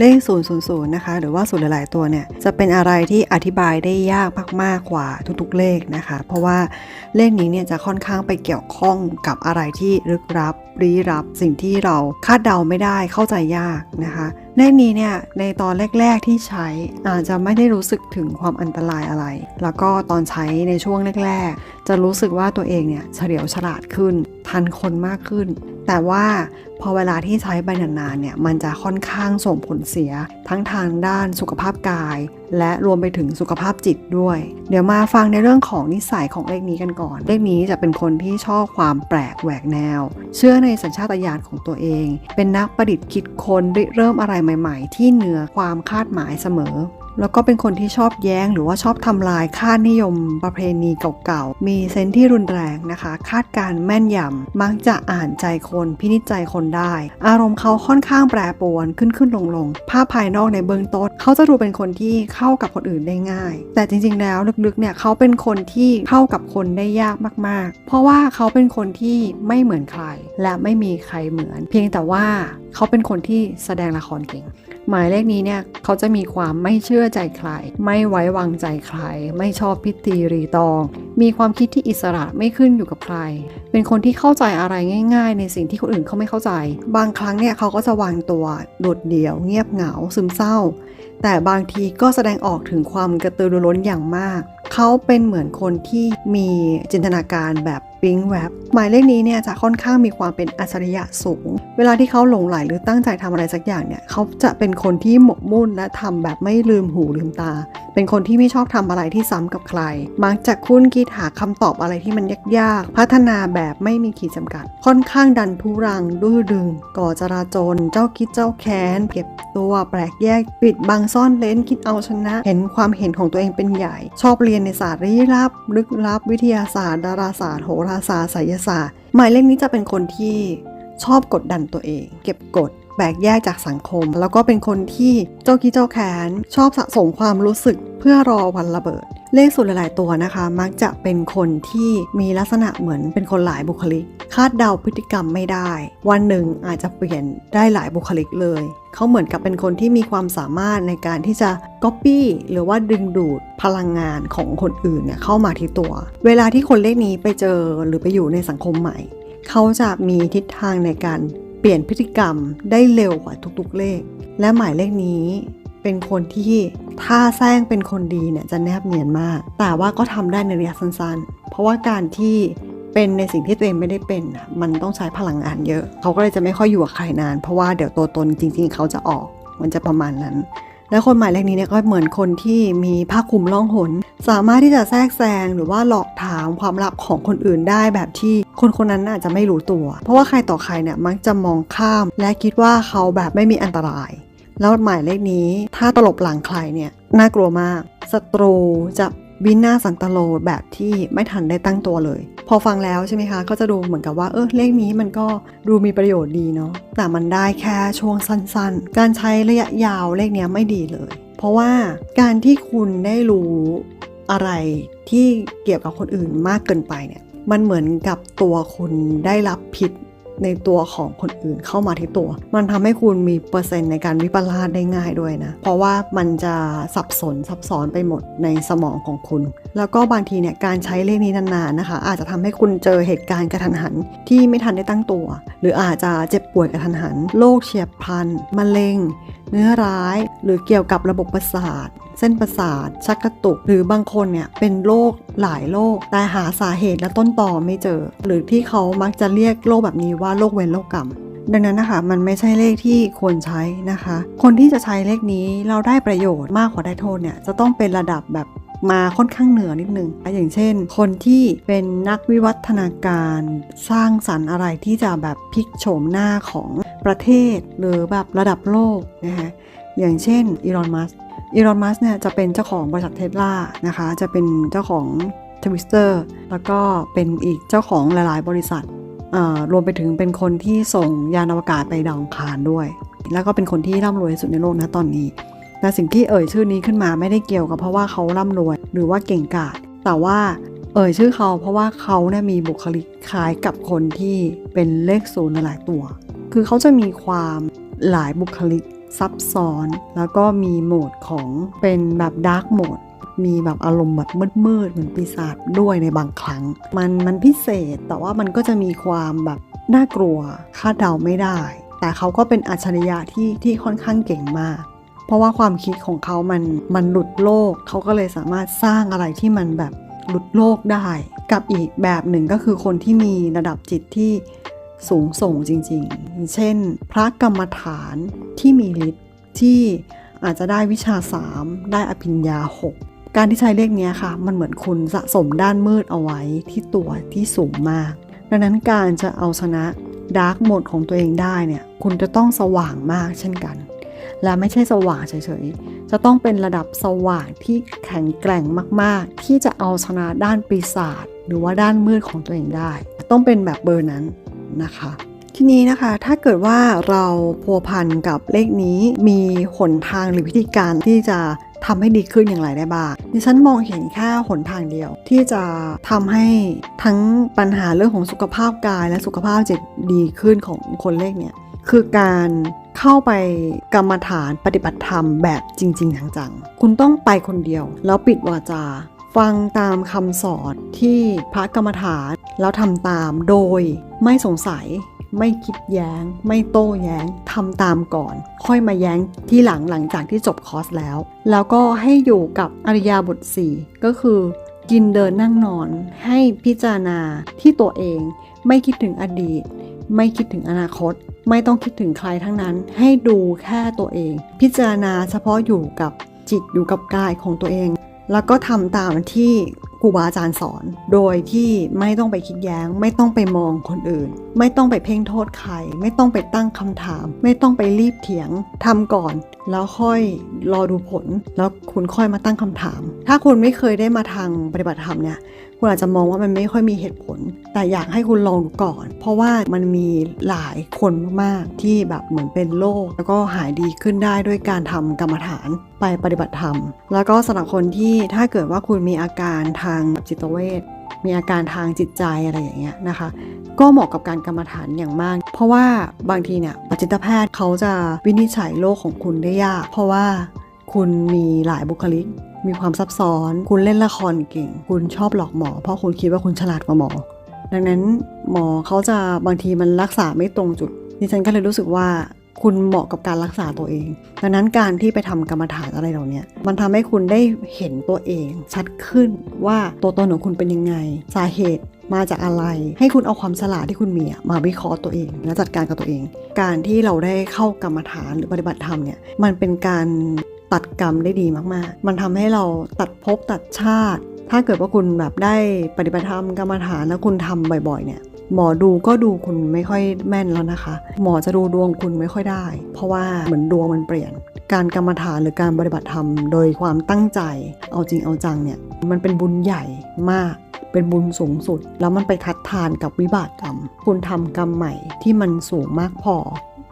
เลข 000 นะคะ หรือว่าศูนย์หลายๆ ตัวเนี่ย จะเป็นอะไรที่อธิบายได้ยากมากๆกว่าทุกๆ เลขนะคะ เพราะว่าเลขนี้เนี่ยจะค่อนข้างไปเกี่ยวข้องกับอะไรที่ลึกลับลี้ลับ สิ่งที่เราคาดเดาไม่ได้เข้าใจยากนะคะ เลขนี้เนี่ยในตอนแรก ๆที่ใช้อาจจะไม่ได้รู้สึกถึงความอันตรายอะไร แล้วก็ตอนใช้ในช่วงแรก ๆ จะรู้สึกว่าตัวเองเนี่ยเฉลียวฉลาดขึ้น ทันคนมากขึ้น แต่ว่าพอเวลาที่ใช้ไปนานๆเนี่ยมันจะค่อนข้างส่งผลเสีย ทั้งทางด้านสุขภาพกาย และรวมไปถึงสุขภาพจิตด้วย เดี๋ยวมาฟังในเรื่องของนิสัยของเลขนี้กันก่อน เลขนี้จะเป็นคนที่ชอบความแปลกแหวกแนว เชื่อในสัญชาตญาณของตัวเอง เป็นนักประดิษฐ์คิดค้นริเริ่มอะไรใหม่ ๆ ที่เหนือความคาดหมายเสมอ แล้วก็เป็นคนที่ชอบแย้ง หรือว่าชอบทำลายค่านิยมประเพณีเก่าๆ มีเซนที่รุนแรงนะคะ คาดการแม่นยำ มักจะอ่านใจคนพินิจใจคนได้ อารมณ์เขาค่อนข้างแปรปรวนขึ้นขึ้นลงลงๆภาพภายนอกในเบื้องต้นเขาจะดูเป็นคนที่เข้ากับคนอื่นได้ง่าย แต่จริงๆแล้วลึกๆเนี่ยเขาเป็นคนที่เข้ากับคนได้ยากมากๆ เพราะว่าเขาเป็นคนที่ไม่เหมือนใคร และไม่มีใครเหมือน เพียงแต่ว่าเขาเป็นคนที่แสดงละครเก่ง หมายเลขนี้เนี่ยเขาจะมีความไม่เชื่อใจใคร ไม่ไว้วางใจใคร ไม่ชอบพิธีรีตอง มีความคิดที่อิสระไม่ขึ้นอยู่กับใคร เป็นคนที่เข้าใจอะไรง่าย ๆ ในสิ่งที่คนอื่นเขาไม่เข้าใจ บางครั้งเนี่ยเขาก็จะวางตัวโดดเดี่ยว เงียบเหงา ซึมเศร้า แต่บางทีก็แสดงออกถึงความกระตือรือร้นอย่างมาก เขาเป็นเหมือนคนที่มีจินตนาการแบบิงแวบหมายเลขนี้เนี่ยจะค่อนข้างมีความเป็นอัจฉริยะสูง เวลาที่เขาหลงไหลหรือตั้งใจทำอะไรสักอย่างเนี่ยเขาจะเป็นคนที่หมกมุ่นและทำแบบไม่ลืมหูลืมตา เป็นคนที่ไม่ชอบทำอะไรที่ซ้ำกับใคร มักจะคุ้นคิดหาคำตอบอะไรที่มันยากๆ พัฒนาแบบไม่มีขีดจำกัด ค่อนข้างดันทุรัง ดื้อดึง ก่อจราจน เจ้าคิดเจ้าแค้น เก็บตัวแปลกแยก ปิดบังซ่อนเลนคิดเอาชนะ เห็นความเห็นของตัวเองเป็นใหญ่ ชอบเรียนในศาสตร์ลี้ลับ ลึกลับ วิทยาศาสตร์ ดาราศาสตร์ โหราศาสตร์ไสยศาสตร์ หมายเลขนี้จะเป็นคนที่ชอบกดดันตัวเอง เก็บกด แบกแยกจากสังคม แล้วก็เป็นคนที่เจ้ากี้เจ้าแค้น ชอบสะสมความรู้สึกเพื่อรอวันระเบิด เลขสูตรหลาย ๆ ตัวนะคะ มักจะเป็นคนที่มีลักษณะเหมือนเป็นคนหลายบุคลิก คาดเดาพฤติกรรมไม่ได้ วันหนึ่งอาจจะเปลี่ยนได้หลายบุคลิกเลย เขาเหมือนกับเป็นคนที่มีความสามารถในการที่จะก๊อปปี้หรือว่าดึงดูดพลังงานของคนอื่นเนี่ยเข้ามาที่ตัว เวลาที่คนเลขนี้ไปเจอหรือไปอยู่ในสังคมใหม่เขาจะมีทิศทางในการ ปลี่ยนพฤติกรรมได้เร็วกว่าทุกๆเลข และหมายเลขนี้เป็นคนที่ถ้าแซงเป็นคนดีเนี่ยจะแนบเนียนมาก แต่ว่าก็ทำได้ในระยะสั้นๆ เพราะว่าการที่เป็นในสิ่งที่ตัวเองไม่ได้เป็นน่ะมันต้องใช้พลังงานเยอะ เขาก็เลยจะไม่ค่อยอยู่กับใครนาน เพราะว่าเดี๋ยวตัวตนจริงๆ เขาจะออก มันจะประมาณนั้น และคนหมายเลขนี้เนี่ยก็เหมือนคนที่มีผ้าคลุมล่องหน สามารถที่จะแทรกแซงหรือว่าหลอกถามความลับของคนอื่นได้แบบที่คนคนนั้นอาจจะไม่รู้ตัว เพราะว่าใครต่อใครเนี่ยมักจะมองข้าม และคิดว่าเขาแบบไม่มีอันตราย แล้วหมายเลขนี้ถ้าตลบหลังใครเนี่ยน่ากลัวมากศัตรูจะ วินาสันตโลแบบที่ไม่ทันได้ตั้งตัวเลย พอฟังแล้วใช่ไหมคะ ก็จะดูเหมือนกับว่าเออเลขนี้มันก็ดูมีประโยชน์ดีเนาะแต่มันได้แค่ช่วงสั้นๆ การใช้ระยะยาวเลขเนี้ยไม่ดีเลย เพราะว่าการที่คุณได้รู้อะไรที่เกี่ยวกับคนอื่นมากเกินไปเนี่ยมันเหมือนกับตัวคุณได้รับผิด ในตัวของคนอื่นเข้ามาที่ตัว มันทำให้คุณมีเปอร์เซ็นต์ในการวิปลาสได้ง่ายด้วยนะ เพราะว่ามันจะสับสนซับซ้อนไปหมดในสมองของคุณ แล้วก็บางทีเนี่ยการใช้เลขนี้นานๆนะคะ อาจจะทำให้คุณเจอเหตุการณ์กระทันหันที่ไม่ทันได้ตั้งตัว หรืออาจจะเจ็บป่วยกระทันหันโรคเฉียบพลันมะเร็ง เนื้อร้าย หรือเกี่ยวกับระบบประสาท เส้นประสาท ชักกระตุก หรือบางคนเนี่ยเป็นโรคหลายโรคแต่หาสาเหตุและต้นตอไม่เจอ หรือที่เขามักจะเรียกโรคแบบนี้ว่าโรคเวรโรคกรรมดังนั้นนะคะมันไม่ใช่เลขที่ควรใช้นะคะ คนที่จะใช้เลขนี้เราได้ประโยชน์มากกว่าได้โทษเนี่ยจะต้องเป็นระดับแบบ มาค่อนข้างเหนือนิดนึงอย่างเช่น คนที่เป็นนักวิวัฒนาการสร้างสรรค์อะไรที่จะแบบพลิกโฉมหน้าของประเทศหรือแบบระดับโลกนะคะอย่างเช่นอีลอน มัสอีลอน มัสเนี่ยจะเป็นเจ้าของบริษัทเทสลานะคะ จะเป็นเจ้าของทวิสเตอร์แล้วก็เป็นอีกเจ้าของหลาย ๆ บริษัทอ่ารวมไปถึงเป็นคนที่ส่งยานอวกาศไปดาวอังคารด้วย แล้วก็เป็นคนที่ร่ำรวยที่สุดในโลกนะตอนนี้ แต่สิ่งที่เอ่ยชื่อนี้ขึ้นมาไม่ได้เกี่ยวกับเพราะว่าเขาร่ำรวย หรือว่าเก่งกาจแต่ว่าเอ่ยชื่อเขาเพราะว่าเขาเนี่ยมีบุคลิกคล้ายกับคนที่เป็นเลขศูนย์หลายตัว คือเขาจะมีความหลายบุคลิกซับซ้อน แล้วก็มีโหมดของเป็นแบบดาร์กโหมด มีแบบอารมณ์แบบมืดๆเหมือนปีศาจด้วยในบางครั้ง มันมันพิเศษแต่ว่ามันก็จะมีความแบบน่ากลัวคาดเดาไม่ได้ แต่เขาก็เป็นอัจฉริยะที่ที่ค่อนข้างเก่งมาก เพราะว่าความคิดของเขามันมันหลุดโลก เขาก็เลยสามารถสร้างอะไรที่มันแบบหลุดโลกได้ กับอีกแบบหนึ่งก็คือคนที่มีระดับจิตที่สูงส่งจริงๆ เช่น พระกรรมฐานที่มีฤทธิ์ที่อาจจะได้วิชาสามได้อภิญญาหกการที่ใช้เลขนี้ค่ะ มันเหมือนคุณสะสมด้านมืดเอาไว้ที่ตัวที่สูงมาก ดังนั้นการจะเอาชนะดาร์กโหมดของตัวเองได้เนี่ย คุณจะต้องสว่างมากเช่นกัน และไม่ใช่สว่างเฉยๆ จะต้องเป็นระดับสว่างที่แข็งแกร่งมากๆ ที่จะเอาชนะด้านปีศาจหรือว่าด้านมืดของตัวเองได้ ต้องเป็นแบบเบอร์นั้นนะคะทีนี้นะคะถ้าเกิดว่าเราพัวพันกับเลขนี้มีหนทางหรือวิธีการที่จะทำให้ดีขึ้นอย่างไรได้บ้างดิฉันมองเห็นแค่หนทางเดียว ที่จะทำให้ทั้งปัญหาเรื่องของสุขภาพกายและสุขภาพจิตดีขึ้นของคนเลขเนี่ยคือการ เข้าไปกรรมฐานปฏิบัติธรรมแบบจริง ๆ จังๆ คุณต้องไปคนเดียว แล้วปิดวาจา ฟังตามคำสอนที่พระกรรมฐานแล้วทำตามโดยไม่สงสัยไม่คิดแย้ง ไม่โต้แย้งทำตามก่อน ค่อยมาแย้งที่หลังหลังจากที่จบคอร์สแล้ว แล้วก็ให้อยู่กับอริยาบท 4 ก็คือ กินเดินนั่งนอน ให้พิจารณาที่ตัวเอง ไม่คิดถึงอดีต ไม่คิดถึงอนาคต ไม่ต้องคิดถึงใครทั้งนั้น ให้ดูแค่ตัวเอง พิจารณาเฉพาะอยู่กับจิตอยู่กับกายของตัวเอง แล้วก็ทำตามที่ครูบาอาจารย์สอน โดยที่ไม่ต้องไปคิดแย้ง ไม่ต้องไปมองคนอื่น ไม่ต้องไปเพ่งโทษใคร ไม่ต้องไปตั้งคำถาม ไม่ต้องไปรีบเถียงทำก่อน แล้วค่อยรอดูผล แล้วคุณค่อยมาตั้งคำถาม ถ้าคุณไม่เคยได้มาทางปฏิบัติธรรมเนี่ย คุณอาจจะมองว่ามันไม่ค่อยมีเหตุผล แต่อยากให้คุณลองดูก่อน เพราะว่ามันมีหลายคนมากๆที่แบบเหมือนเป็นโรคแล้วก็หายดีขึ้นได้ด้วยการทำกรรมฐานไปปฏิบัติธรรม แล้วก็สำหรับคนที่ถ้าเกิดว่าคุณมีอาการทางจิตเวช มีอาการทางจิตใจอะไรอย่างเงี้ยนะคะ ก็เหมาะกับการกรรมฐานอย่างมาก เพราะว่าบางทีเนี่ยจิตแพทย์เขาจะวินิจฉัยโรคของคุณได้ยาก เพราะว่าคุณมีหลายบุคลิก มีความซับซ้อน คุณเล่นละครเก่ง คุณชอบหลอกหมอ เพราะคุณคิดว่าคุณฉลาดกว่าหมอ ดังนั้นหมอเขาจะบางทีมันรักษาไม่ตรงจุดดิฉันก็เลยรู้สึกว่า คุณเหมาะกับการรักษาตัวเอง ดังนั้นการที่ไปทำกรรมฐานอะไรเหล่านี้มันทำให้คุณได้เห็นตัวเองชัดขึ้นว่าตัวตนของคุณเป็นยังไง สาเหตุมาจากอะไร ให้คุณเอาความฉลาดที่คุณมีมาวิเคราะห์ตัวเองและจัดการกับตัวเอง การที่เราได้เข้ากรรมฐานหรือปฏิบัติธรรมเนี่ย มันเป็นการตัดกรรมได้ดีมากๆ มันทำให้เราตัดภพตัดชาติ ถ้าเกิดว่าคุณแบบได้ปฏิบัติธรรมกรรมฐานแล้วคุณทำบ่อยๆเนี่ย หมอดูก็ดูคุณไม่ค่อยแม่นแล้วนะคะ หมอจะดูดวงคุณไม่ค่อยได้ เพราะว่าเหมือนดวงมันเปลี่ยน การกรรมฐานหรือการปฏิบัติธรรม โดยความตั้งใจ เอาจริงเอาจังเนี่ย มันเป็นบุญใหญ่มาก เป็นบุญสูงสุด แล้วมันไปทัดทานกับวิบากกรรม คุณทำกรรมใหม่ที่มันสูงมากพอ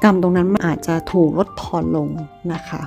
กรรมตรงนั้นมันอาจจะถูกลดทอนลงนะคะ